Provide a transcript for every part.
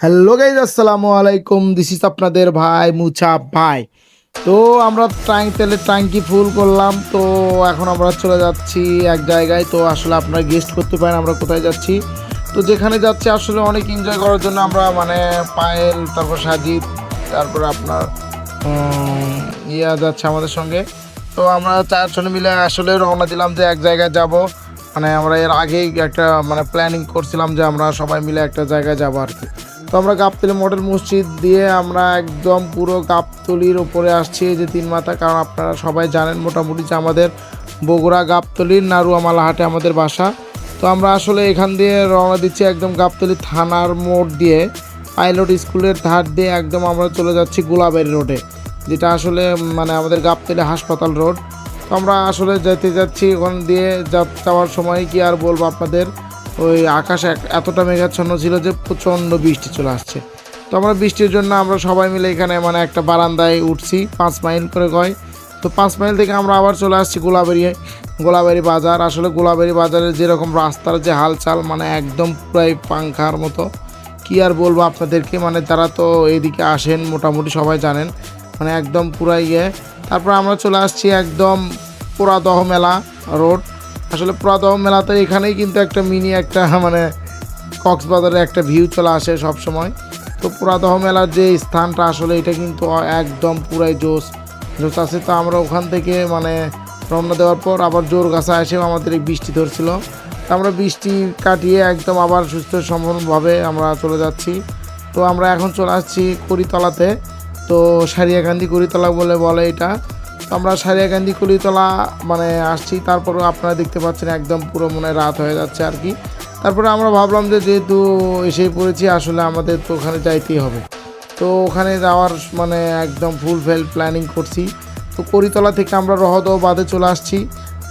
Hello guys আসসালামু আলাইকুম। This is আপনাদের ভাই মুছা ভাই। তো আমরা ট্যাঙ্ক তেলের ট্যাঙ্কি ফুল করলাম। তো এখন আমরা চলে যাচ্ছি এক জায়গায়। তো আসলে আপনারা গেস্ট করতে পারেন, আমরা কোথায় যাচ্ছি? তো যেখানে যাচ্ছি, আসলে অনেক এনজয় করার জন্য আমরা মানে পায়েল, তারপর সাজিদ, তারপর আপনার ইয়া যাচ্ছে আমাদের সঙ্গে। তো আমরা চারজনে মিলে আসলে রওনা দিলাম যে এক জায়গায় যাব। মানে আমরা এর আগেই একটা মানে প্ল্যানিং করছিলাম যে আমরা সবাই মিলে একটা জায়গায় যাব আর কি। তো আমরা গাবতলি মডেল মসজিদ দিয়ে আমরা একদম পুরো গাবতলির ওপরে আসছি যে তিন মাথা, কারণ আপনারা সবাই জানেন মোটামুটি যে আমাদের বগুড়া গাবতলির নারুয়ামালাহাটে আমাদের বাসা। তো আমরা আসলে এখান দিয়ে রওনা দিচ্ছি একদম গাবতলি থানার মোড় দিয়ে, পাইলট স্কুলের ধার দিয়ে একদম আমরা চলে যাচ্ছি গোলাবাড়ি রোডে, যেটা আসলে মানে আমাদের গাবতলি হাসপাতাল রোড। তো আমরা আসলে যেতে যাচ্ছি ওখান দিয়ে যাওয়ার সময় কি আর বলব আপনাদের ওই আকাশ এতটা মেঘাচ্ছন্ন ছিল যে প্রচণ্ড বৃষ্টি চলে আসছে। তো আমরা বৃষ্টির জন্য আমরা সবাই মিলে এখানে মানে একটা বারান্দায় উঠছি, পাঁচ মাইল করে গয়। তো পাঁচ মাইল থেকে আমরা আবার চলে আসছি গোলাবাড়িয়ে গোলাবাড়ি বাজার। আসলে গোলাবাড়ি বাজারের যেরকম রাস্তার যে হালচাল মানে একদম প্রায় পাংখার মতো। কি আর বলব আপনাদেরকে মানে তারা তো এদিকে আসেন, মোটামুটি সবাই জানেন। মানে একদম পুরাই ইয়ে। তারপর আমরা চলে আসছি একদম পুরাদহ মেলা রোড। আসলে পুরাদহ মেলাতে এখানেই কিন্তু একটা মিনি একটা মানে কক্সবাজারের একটা ভিউ চলে আসে সব সময় তো পুরাদহ মেলার যে স্থানটা আসলে এটা কিন্তু একদম পুরাই জোস। জোস আছে তো আমরা ওখান থেকে মানে রওনা দেওয়ার পর আবার জোর গাছা এসেও আমাদের এই বৃষ্টি ধরছিল। তো আমরা বৃষ্টি কাটিয়ে একদম আবার সুস্থ সম্পূর্ণভাবে আমরা চলে যাচ্ছি। তো আমরা এখন চলে আসছি করিতলাতে। তো সারিয়াকান্দি করিতলা বলে বলে এটা। আমরা সারিয়াকান্দি কলিতলা মানে আসছি তারপরে আপনারা দেখতে পাচ্ছেন একদম পুরো মনে রাত হয়ে যাচ্ছে আর কি। তারপরে আমরা ভাবলাম যে যেহেতু এসে পড়েছি, আসলে আমাদের তো ওখানে যাইতেই হবে। তো ওখানে যাওয়ার মানে একদম ফুল ফেল প্ল্যানিং করছি। তো করিতলা থেকে আমরা রহদহ বাদে চলে আসছি।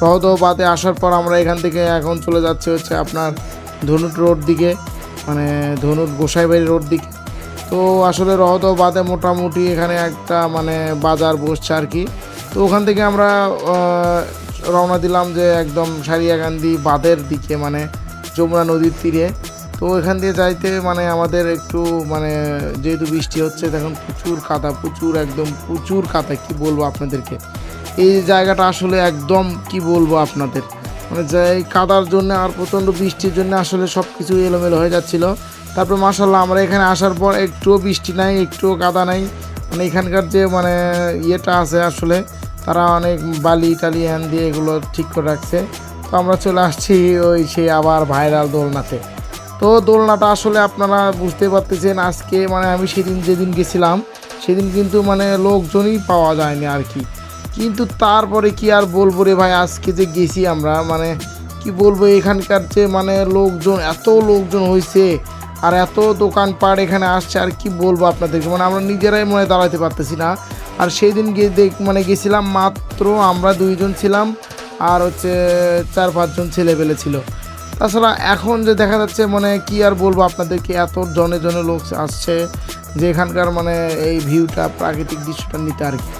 রহদহ বাদে আসার পর আমরা এখান থেকে এখন চলে যাচ্ছি হচ্ছে আপনার ধনুট রোড দিকে মানে ধনুট গোসাইবাড়ি রোড দিকে। তো আসলে রহদহ বাদে মোটামুটি এখানে একটা মানে বাজার বসছে আর কি। তো ওখান থেকে আমরা রওনা দিলাম যে একদম সারিয়াকান্দি বাঁধের দিকে মানে যমুনা নদীর তীরে। তো এখান দিয়ে যাইতে মানে আমাদের একটু মানে যেহেতু বৃষ্টি হচ্ছে, তখন প্রচুর কাদা, প্রচুর একদম প্রচুর কাদা, কি বলব আপনাদেরকে? এই জায়গাটা আসলে একদম, কি বলব আপনাদের? মানে এই কাদার জন্য আর প্রচণ্ড বৃষ্টির জন্য আসলে সব কিছু এলোমেলো হয়ে যাচ্ছিল। তারপর মাসাল্লাহ আমরা এখানে আসার পর একটুও বৃষ্টি নাই, একটুও কাদা নাই। মানে এখানকার যে মানে ইয়েটা আছে আসলে তারা অনেক বালি টালি হ্যান দিয়ে এগুলো ঠিক করে রাখছে। তো আমরা চলে আসছি ওই সেই আবার ভাইরাল দোলনাতে। তো দোলনাটা আসলে আপনারা বুঝতে পারতেছেন আজকে মানে আমি সেদিন যেদিন গেছিলাম, সেদিন কিন্তু মানে লোকজনই পাওয়া যায়নি আর কি। কিন্তু তারপরে কি আর বলব রে ভাই, আজকে যে গেছি আমরা মানে কি বলব এখানকার যে মানে লোকজন, এত লোকজন হয়েছে আর এত দোকানপাট এখানে আসছে আর কি বলব আপনাদেরকে। মানে আমরা নিজেরাই মনে দাঁড়াতে পারতেছি না। আর সেই দিন গিয়ে দেখ মানে গেছিলাম মাত্র আমরা দুইজন ছিলাম আর হচ্ছে চার পাঁচজন ছেলেপেলে ছিল। তাছাড়া এখন যে দেখা যাচ্ছে মানে কি আর বলব আপনাদেরকে, এত জনে জনে লোক আসছে যে এখানকার মানে এই ভিউটা প্রাকৃতিক দৃশ্যটা নিতে আর কি।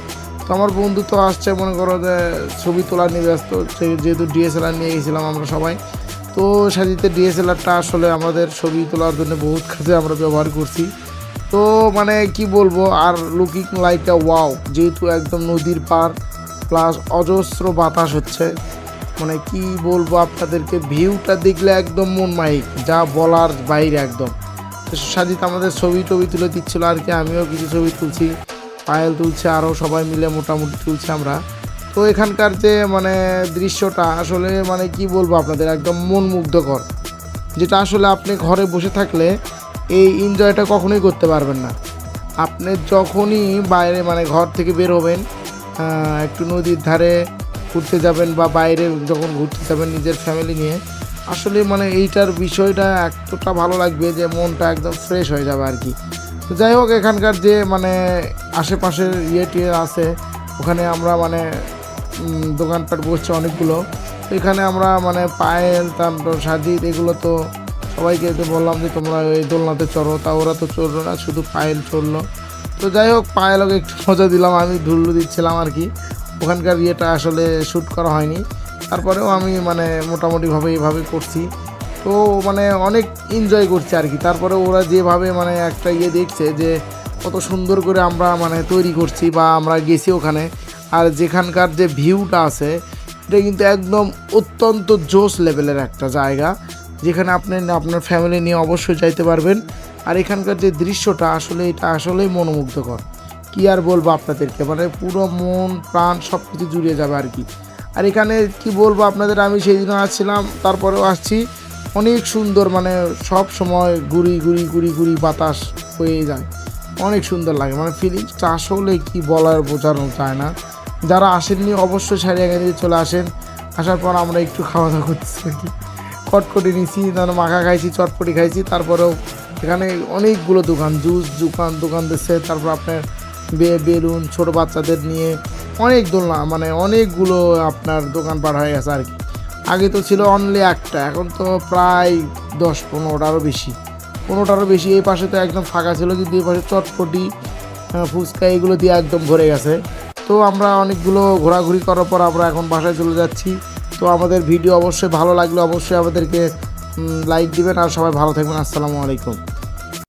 তো আমার বন্ধু তো আসছে, মনে করো যে ছবি তোলা নিয়ে ব্যস্ত যেহেতু ডিএসএলআর নিয়ে গেছিলাম আমরা সবাই। তো সাজিতে ডিএসএলআরটা আসলে আমাদের ছবি তোলার জন্য বহুত কাজে আমরা ব্যবহার করছি। তো মানে কি বলব, আর লুকিং লাইক আ ওয়াও যেহেতু একদম নদীর পার প্লাস অজস্র বাতাস হচ্ছে। মানে কি বলব আপনাদেরকে ভিউটা দেখলে একদম মন মাইক, যা বলার বাইরে একদম। সাজিত আমাদের ছবি টবি তুলে দিচ্ছিল আর কি, আমিও কিছু ছবি তুলছি পায়েল তুলছে আরও সবাই মিলে মোটামুটি তুলছি আমরা। তো এখানকার যে মানে দৃশ্যটা, আসলে মানে কি বলব আপনাদের, একদম মন মুগ্ধকর যেটা আসলে আপনি ঘরে বসে থাকলে এই এনজয়টা কখনোই করতে পারবেন না। আপনি যখনই বাইরে মানে ঘর থেকে বের হবেন একটু নদীর ধারে ঘুরতে যাবেন বা বাইরে যখন ঘুরতে যাবেন নিজের ফ্যামিলি নিয়ে, আসলে মানে এইটার বিষয়টা এতটা ভালো লাগবে যে মনটা একদম ফ্রেশ হয়ে যাবে আর কি। তো যাই হোক, এখানকার যে মানে আশেপাশের ইয়ে টিয়ে আছে, ওখানে আমরা মানে দোকানপাট বসছে অনেকগুলো। এখানে আমরা মানে পায়েল, তারপর সাজিদ, এগুলো তো সবাইকে তো বললাম যে তোমরা ওই দোলনাতে চড়ো, তা ওরা তো চড়লো না, শুধু পায়েল চড়লো। তো যাই হোক, পায়েলকে একটু মজা দিলাম, আমি ধুল্লু দিচ্ছিলাম আর কি। ওখানকার ইয়েটা আসলে শ্যুট করা হয়নি। তারপরেও আমি মানে মোটামুটিভাবে এইভাবে করছি। তো মানে অনেক এনজয় করছে আর কি। তারপরে ওরা যেভাবে মানে একটা ইয়ে দেখছে যে, কত সুন্দর করে আমরা মানে তৈরি করছি বা আমরা গেছি ওখানে। আর যেখানকার যে ভিউটা আছে, এটা কিন্তু একদম অত্যন্ত জোস লেভেলের একটা জায়গা। যেখানে আপনি আপনার ফ্যামিলি নিয়ে অবশ্যই যাইতে পারবেন। আর এখানকার যে দৃশ্যটা আসলে এটা আসলেই মনোমুগ্ধকর। কি আর বলব আপনাদেরকে? মানে পুরো মন, প্রাণ সব কিছু জুড়িয়ে যাবে আর কি। আর এখানে কি বলব আপনাদের? আমি সেই দিনও আসছিলাম, তারপরেও আসছি। অনেক সুন্দর মানে সব সময় ঘুরি ঘুরি ঘুরি ঘুরি বাতাস হয়ে যায়। অনেক সুন্দর লাগে। মানে ফিলিংসটা আসলে কি বলার বোঝানো যায় না। যারা আসেননি অবশ্যই সারিয়াগাঁ দিয়ে চলে আসেন। আসার পর আমরা একটু খাওয়া দাওয়া করতেছি আর কি। কটকটি নিছি তারপর মাখা খাইছি, চটপটি খাইছি, তারপরেও এখানে অনেকগুলো দোকান, জুস দোকান দোকান দিচ্ছে তারপর আপনার বে, বেলুন, ছোট বাচ্চাদের নিয়ে অনেক দোলনা মানে অনেকগুলো আপনার দোকান পার হয়ে গেছে আর কি। আগে তো ছিল অনলি একটা, এখন তো প্রায় দশ, পনেরোটারও বেশি। পনেরোটারও বেশি, এই পাশে তো একদম ফাঁকা ছিল, কিন্তু এই পাশে চটপটি ফুচকা এগুলো দিয়ে একদম ভরে গেছে। তো আমরা অনেকগুলো ঘোরাঘুরি করার পর আমরা এখন বাসায় চলে যাচ্ছি। তো আমাদের ভিডিও অবশ্যই ভালো লাগলে অবশ্যই আমাদেরকে লাইক দিবেন আর সবাই ভালো থাকবেন। আসসালামু আলাইকুম।